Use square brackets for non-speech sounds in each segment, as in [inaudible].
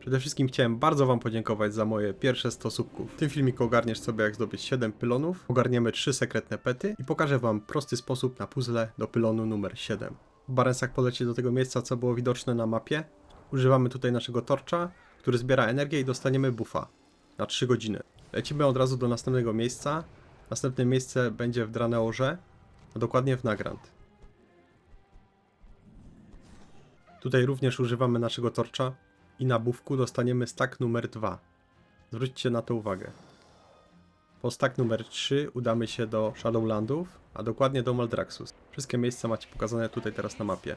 Przede wszystkim chciałem bardzo wam podziękować za moje pierwsze 100 subków. W tym filmiku ogarniesz sobie jak zdobyć 7 pylonów, ogarniemy 3 sekretne pety i pokażę wam prosty sposób na puzzle do pylonu numer 7. W Barensach polecie do tego miejsca, co było widoczne na mapie. Używamy tutaj naszego torcza, który zbiera energię i dostaniemy buffa na 3 godziny. Lecimy od razu do następnego miejsca. Następne miejsce będzie w Draneorze, a dokładnie w Nagrand. Tutaj również używamy naszego torcza i na bufku dostaniemy stack numer 2. Zwróćcie na to uwagę. Po stack numer 3 udamy się do Shadowlandów, a dokładnie do Maldraxxus. Wszystkie miejsca macie pokazane tutaj teraz na mapie.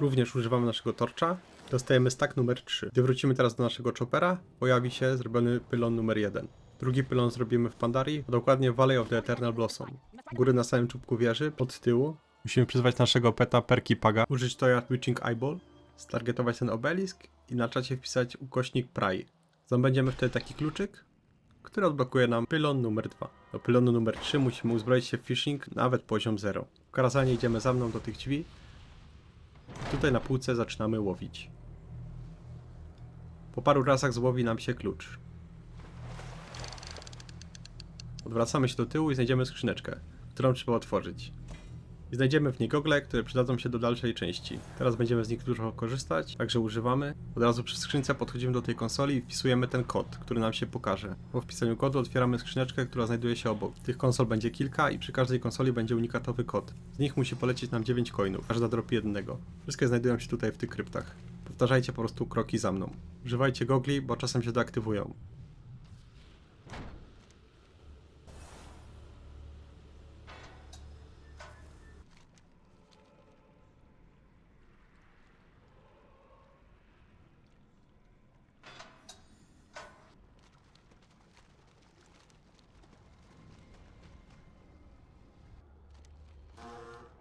Również używamy naszego torcza. Dostajemy stack numer 3. Gdy wrócimy teraz do naszego chopera, pojawi się zrobiony pylon numer 1. Drugi pylon zrobimy w Pandarii, dokładnie w Valley of the Eternal Blossom. Góry na samym czubku wieży, od tyłu, musimy przyzwać naszego peta Perky Paga, użyć Toya Twitching Eyeball, stargetować ten obelisk i na czacie wpisać ukośnik Pry. Zdobędziemy wtedy taki kluczyk, który odblokuje nam pylon numer 2. Do pylonu numer 3 musimy uzbroić się w fishing nawet poziom 0. W Karazanie idziemy za mną do tych drzwi. Tutaj na półce zaczynamy łowić. Po paru razach złowi nam się klucz. Odwracamy się do tyłu i znajdziemy skrzyneczkę, którą trzeba otworzyć. I znajdziemy w niej gogle, które przydadzą się do dalszej części. Teraz będziemy z nich dużo korzystać, także używamy. Od razu przy skrzynce podchodzimy do tej konsoli i wpisujemy ten kod, który nam się pokaże. Po wpisaniu kodu otwieramy skrzyneczkę, która znajduje się obok. Tych konsol będzie kilka i przy każdej konsoli będzie unikatowy kod. Z nich musi polecieć nam 9 coinów, każda dropi jednego. Wszystkie znajdują się tutaj w tych kryptach. Powtarzajcie po prostu kroki za mną. Używajcie gogli, bo czasem się deaktywują.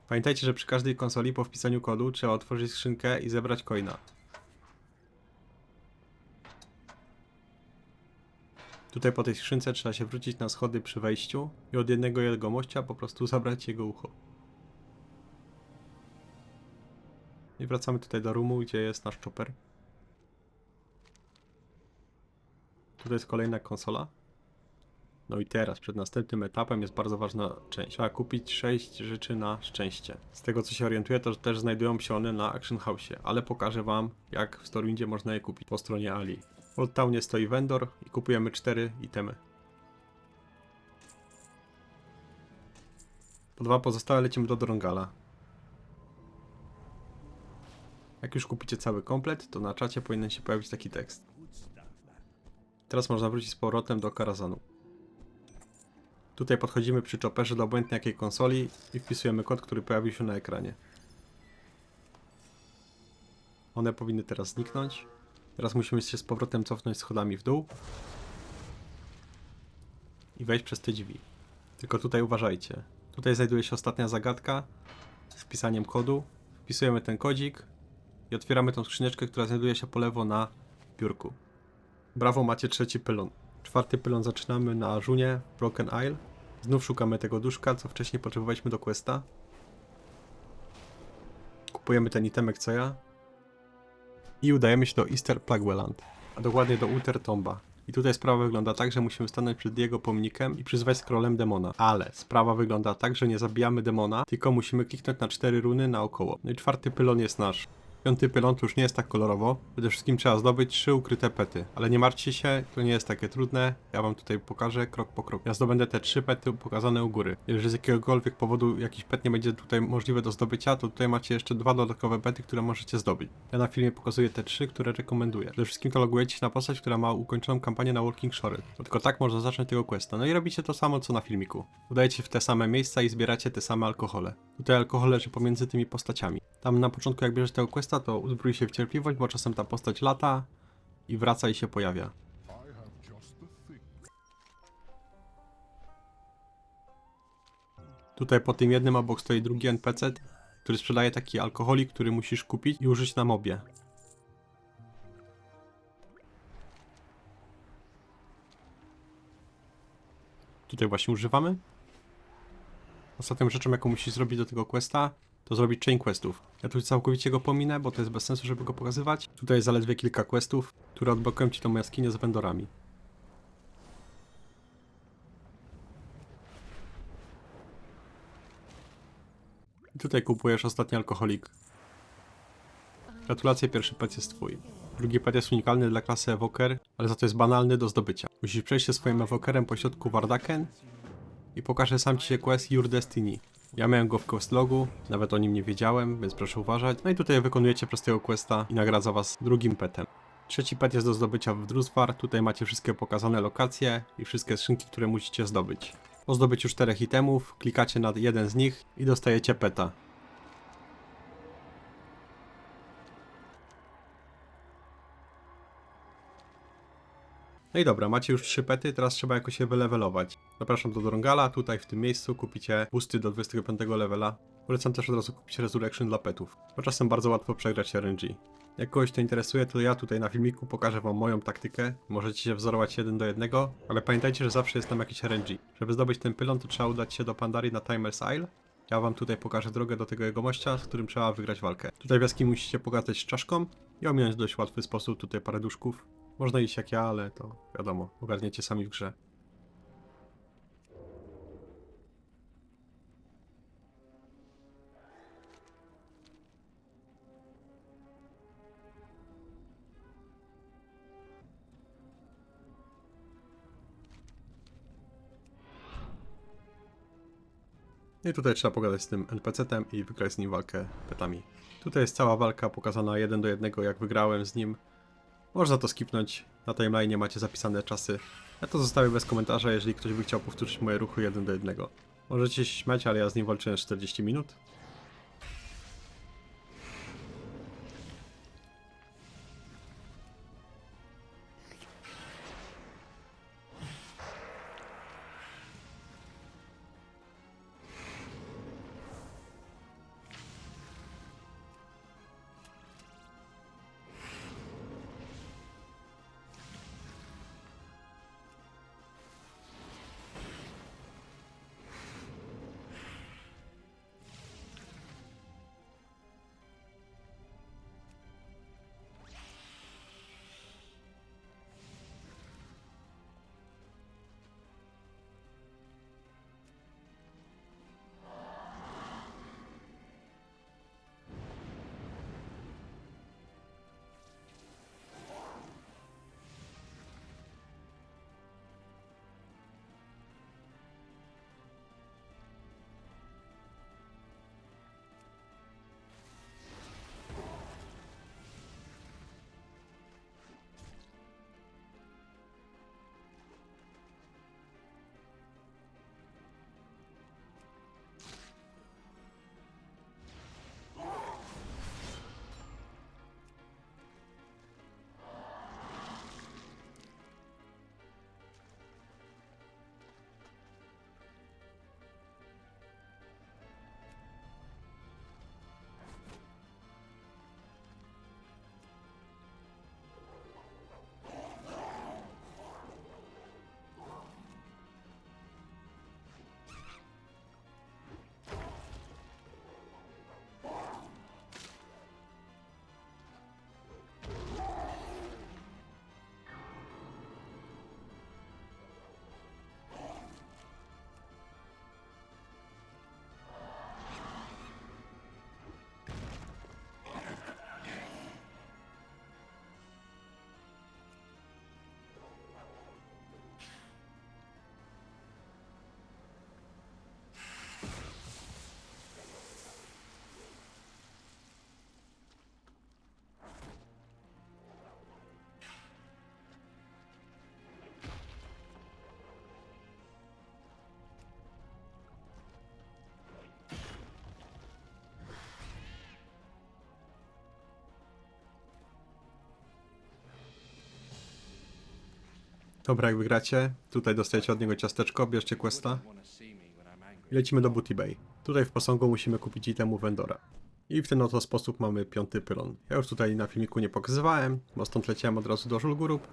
Pamiętajcie, że przy każdej konsoli po wpisaniu kodu trzeba otworzyć skrzynkę i zebrać coina. Tutaj po tej skrzynce trzeba się wrócić na schody przy wejściu i od jednego jegomościa po prostu [laughs] zabrać jego ucho. I wracamy tutaj do roomu, gdzie jest nasz chopper. Tutaj jest kolejna konsola. No i teraz, przed następnym etapem jest bardzo ważna część. Trzeba kupić 6 rzeczy na szczęście. Z tego co się orientuję, to też znajdują się one na Action House, ale pokażę wam, jak w Storwindzie można je kupić po stronie Ali. W Old Townie stoi vendor i kupujemy 4 itemy. Po dwa pozostałe lecimy do Drongala. Jak już kupicie cały komplet, to na czacie powinien się pojawić taki tekst. Teraz można wrócić z powrotem do Karazanu. Tutaj podchodzimy przy chopperze do obojętnie jakiej konsoli i wpisujemy kod, który pojawił się na ekranie. One powinny teraz zniknąć. Teraz musimy się z powrotem cofnąć schodami w dół i wejść przez te drzwi. Tylko tutaj uważajcie. Tutaj znajduje się ostatnia zagadka z wpisaniem kodu. Wpisujemy ten kodzik i otwieramy tą skrzyneczkę, która znajduje się po lewo na biurku. Brawo, macie trzeci pylon. Czwarty pylon zaczynamy na Żunie, Broken Isle. Znów szukamy tego duszka, co wcześniej potrzebowaliśmy do questa. Kupujemy ten itemek co ja. I udajemy się do Easter Plagweland, a dokładnie do Uter Tomba. I tutaj sprawa wygląda tak, że musimy stanąć przed jego pomnikiem i przyzwać scrollem demona. Ale sprawa wygląda tak, że nie zabijamy demona, tylko musimy kliknąć na cztery runy naokoło. No i czwarty pylon jest nasz. Piąty pylon już nie jest tak kolorowo. Przede wszystkim trzeba zdobyć trzy ukryte pety. Ale nie martwcie się, to nie jest takie trudne. Ja wam tutaj pokażę krok po kroku. Ja zdobędę te trzy pety pokazane u góry. Jeżeli z jakiegokolwiek powodu jakiś pet nie będzie tutaj możliwy do zdobycia, to tutaj macie jeszcze dwa dodatkowe pety, które możecie zdobyć. Ja na filmie pokazuję te trzy, które rekomenduję. Przede wszystkim to logujecie się na postać, która ma ukończoną kampanię na Walking Shore. Tylko tak można zacząć tego questa. No i robicie to samo co na filmiku. Udajecie w te same miejsca i zbieracie te same alkohole. Tutaj alkohol leży pomiędzy tymi postaciami. Tam na początku jak bierzesz tego questa, to uzbrój się w cierpliwość, bo czasem ta postać lata i wraca i się pojawia. Tutaj po tym jednym obok stoi drugi NPC, który sprzedaje taki alkoholik, który musisz kupić i użyć na mobie. Tutaj właśnie używamy. Ostatnią rzeczą, jaką musisz zrobić do tego questa, to zrobić chain questów. Ja tu całkowicie go pominę, bo to jest bez sensu, żeby go pokazywać. Tutaj jest zaledwie kilka questów, które odblokują ci tą jaskinię z vendorami. I tutaj kupujesz ostatni alkoholik. Gratulacje, pierwszy pet jest twój. Drugi pet jest unikalny dla klasy Evoker, ale za to jest banalny do zdobycia. Musisz przejść się swoim Evokerem po środku Wardaken i pokaże sam ci się quest Your Destiny. Ja miałem go w quest logu, nawet o nim nie wiedziałem, więc proszę uważać. No i tutaj wykonujecie prostego questa i nagradza was drugim petem. Trzeci pet jest do zdobycia w Drusvar, tutaj macie wszystkie pokazane lokacje i wszystkie skrzynki, które musicie zdobyć. Po zdobyciu czterech itemów, klikacie na jeden z nich i dostajecie peta. No i dobra, macie już trzy pety, teraz trzeba jakoś je wylevelować. Zapraszam do Drongala, tutaj w tym miejscu kupicie boosty do 25 levela. Polecam też od razu kupić Resurrection dla petów, bo czasem bardzo łatwo przegrać RNG. Jak kogoś to interesuje, to ja tutaj na filmiku pokażę wam moją taktykę. Możecie się wzorować jeden do jednego, ale pamiętajcie, że zawsze jest tam jakiś RNG. Żeby zdobyć ten pylon, to trzeba udać się do Pandari na Timer's Isle. Ja wam tutaj pokażę drogę do tego jego mościa, z którym trzeba wygrać walkę. Tutaj w musicie pogadać z czaszką i ominąć w dość łatwy sposób tutaj parę duszków. Można iść jak ja, ale to wiadomo, ogarniecie sami w grze. I tutaj trzeba pogadać z tym NPC-tem i wygrać z nim walkę petami. Tutaj jest cała walka pokazana jeden do jednego, jak wygrałem z nim. Można to skipnąć, na timeline macie zapisane czasy. Ja to zostawię bez komentarza, jeżeli ktoś by chciał powtórzyć moje ruchy jeden do jednego. Możecie się śmiać, ale ja z nim walczyłem 40 minut. Dobra, jak wygracie, tutaj dostajecie od niego ciasteczko, bierzcie questa i lecimy do Booty Bay. Tutaj w posągu musimy kupić itemu vendora. I w ten oto sposób mamy piąty pylon. Ja już tutaj na filmiku nie pokazywałem, bo stąd leciałem od razu do Żulgurup.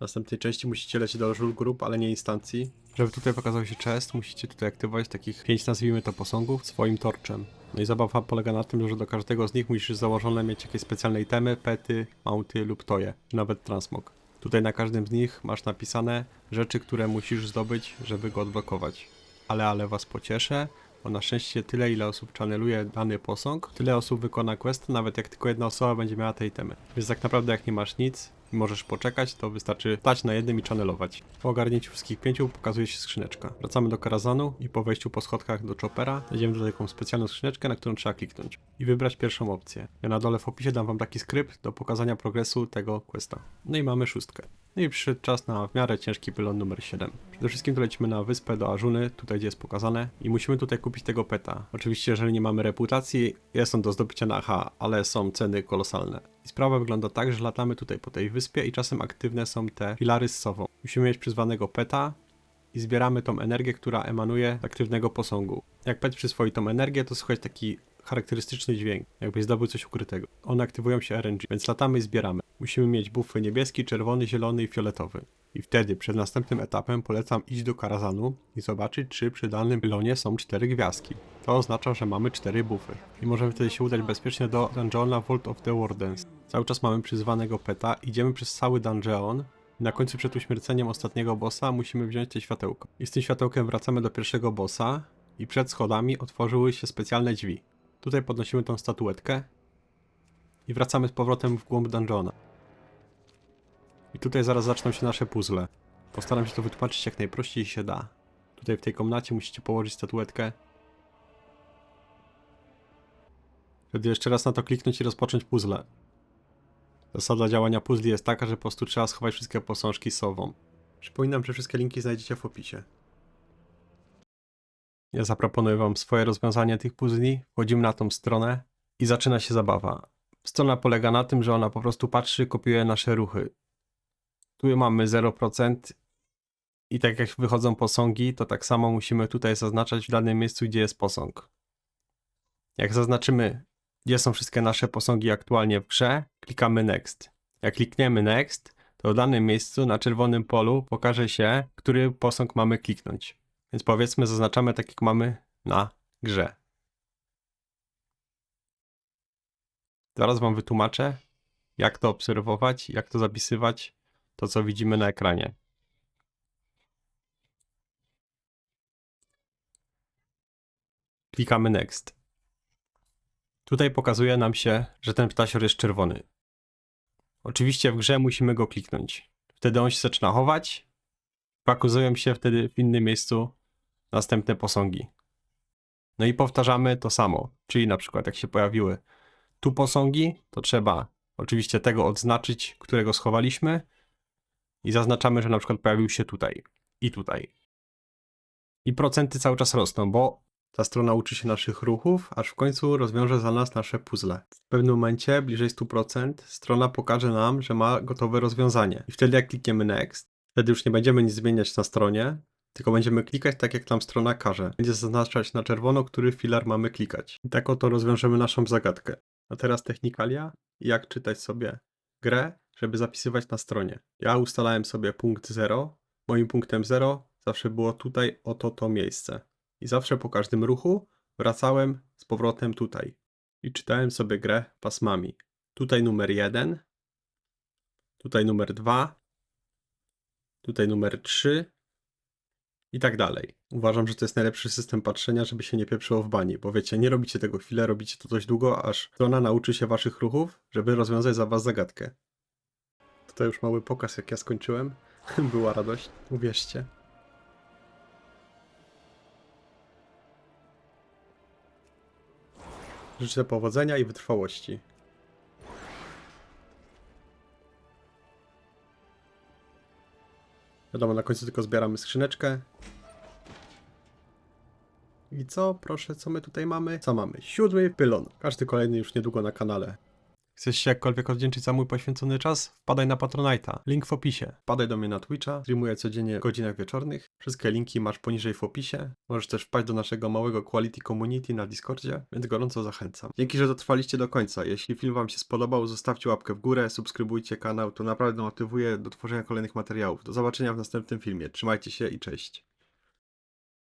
Następnej części musicie lecieć do żul grup, ale nie instancji. Żeby tutaj pokazał się chest, musicie tutaj aktywować takich pięć, nazwijmy to, posągów swoim torczem. No i zabawa polega na tym, że do każdego z nich musisz założone mieć jakieś specjalne itemy, pety, mounty lub toje, czy nawet transmog. Tutaj na każdym z nich masz napisane rzeczy, które musisz zdobyć, żeby go odblokować. Ale, ale was pocieszę, bo na szczęście tyle, ile osób channeluje dany posąg, tyle osób wykona quest, nawet jak tylko jedna osoba będzie miała te itemy. Więc tak naprawdę jak nie masz nic i możesz poczekać, to wystarczy stać na jednym i channelować. Po ogarnięciu wszystkich pięciu pokazuje się skrzyneczka. Wracamy do Karazanu i po wejściu po schodkach do Chopera znajdziemy tutaj taką specjalną skrzyneczkę, na którą trzeba kliknąć i wybrać pierwszą opcję. Ja na dole w opisie dam wam taki skrypt do pokazania progresu tego questa. No i mamy szóstkę. No i przyszedł czas na w miarę ciężki pylon numer 7. Przede wszystkim to lecimy na wyspę do Ażuny, tutaj gdzie jest pokazane i musimy tutaj kupić tego peta. Oczywiście jeżeli nie mamy reputacji, jest on do zdobycia na H, ale są ceny kolosalne. I sprawa wygląda tak, że latamy tutaj po tej wyspie i czasem aktywne są te filary z sową. Musimy mieć przyzwanego peta i zbieramy tą energię, która emanuje z aktywnego posągu. Jak pet przyswoi tą energię, to słychać taki charakterystyczny dźwięk, jakbyś zdobył coś ukrytego. One aktywują się RNG, więc latamy i zbieramy. Musimy mieć buffy niebieski, czerwony, zielony i fioletowy. I wtedy przed następnym etapem polecam iść do Karazanu i zobaczyć, czy przy danym pylonie są cztery gwiazdki. To oznacza, że mamy cztery buffy. I możemy wtedy się udać bezpiecznie do dungeona Vault of the Wardens. Cały czas mamy przyzwanego peta, idziemy przez cały dungeon na końcu przed uśmierceniem ostatniego bossa musimy wziąć te światełko. I z tym światełkiem wracamy do pierwszego bossa i przed schodami otworzyły się specjalne drzwi. Tutaj podnosimy tą statuetkę i wracamy z powrotem w głąb dungeona. I tutaj zaraz zaczną się nasze puzzle. Postaram się to wytłumaczyć jak najprościej się da. Tutaj w tej komnacie musicie położyć statuetkę. Wtedy jeszcze raz na to kliknąć i rozpocząć puzzle. Zasada działania puzli jest taka, że po prostu trzeba schować wszystkie posążki z sową. Przypominam, że wszystkie linki znajdziecie w opisie. Ja zaproponuję wam swoje rozwiązanie tych puzli. Wchodzimy na tą stronę i zaczyna się zabawa. Strona polega na tym, że ona po prostu patrzy, kopiuje nasze ruchy. Tu mamy 0% i tak jak wychodzą posągi, to tak samo musimy tutaj zaznaczać w danym miejscu, gdzie jest posąg. Jak zaznaczymy, gdzie są wszystkie nasze posągi aktualnie w grze, klikamy Next. Jak klikniemy Next, to w danym miejscu na czerwonym polu pokaże się, który posąg mamy kliknąć. Więc powiedzmy, zaznaczamy tak jak mamy na grze. Zaraz Wam wytłumaczę, jak to obserwować, jak to zapisywać, to co widzimy na ekranie. Klikamy Next. Tutaj pokazuje nam się, że ten ptasior jest czerwony. Oczywiście w grze musimy go kliknąć. Wtedy on się zaczyna chować. Pokazują się wtedy w innym miejscu następne posągi. No i powtarzamy to samo. Czyli na przykład jak się pojawiły tu posągi, to trzeba oczywiście tego odznaczyć, którego schowaliśmy i zaznaczamy, że na przykład pojawił się tutaj i tutaj. I procenty cały czas rosną, bo ta strona uczy się naszych ruchów, aż w końcu rozwiąże za nas nasze puzzle. W pewnym momencie, bliżej 100%, strona pokaże nam, że ma gotowe rozwiązanie. I wtedy jak klikniemy Next, wtedy już nie będziemy nic zmieniać na stronie, tylko będziemy klikać tak, jak tam strona każe. Będzie zaznaczać na czerwono, który filar mamy klikać. I tak oto rozwiążemy naszą zagadkę. A teraz technikalia, jak czytać sobie grę, żeby zapisywać na stronie. Ja ustalałem sobie punkt 0. Moim punktem 0 zawsze było tutaj, oto to miejsce. I zawsze po każdym ruchu wracałem z powrotem tutaj. I czytałem sobie grę pasmami. Tutaj numer 1, tutaj numer 2, tutaj numer 3 i tak dalej. Uważam, że to jest najlepszy system patrzenia, żeby się nie pieprzyło w bani, bo wiecie, nie robicie tego chwilę, robicie to dość długo, aż strona nauczy się waszych ruchów, żeby rozwiązać za was zagadkę. Tutaj już mały pokaz, jak ja skończyłem. [laughs] Była radość, uwierzcie. Życzę powodzenia i wytrwałości. Wiadomo, na końcu tylko zbieramy skrzyneczkę. I co? Proszę, co my tutaj mamy? Co mamy? Siódmy pylon. Każdy kolejny już niedługo na kanale. Chcesz się jakkolwiek odwdzięczyć za mój poświęcony czas? Wpadaj na Patronite'a. Link w opisie. Wpadaj do mnie na Twitcha. Streamuję codziennie w godzinach wieczornych. Wszystkie linki masz poniżej w opisie. Możesz też wpaść do naszego małego Quality Community na Discordzie, więc gorąco zachęcam. Dzięki, że dotrwaliście do końca. Jeśli film wam się spodobał, zostawcie łapkę w górę, subskrybujcie kanał. To naprawdę motywuje do tworzenia kolejnych materiałów. Do zobaczenia w następnym filmie. Trzymajcie się i cześć.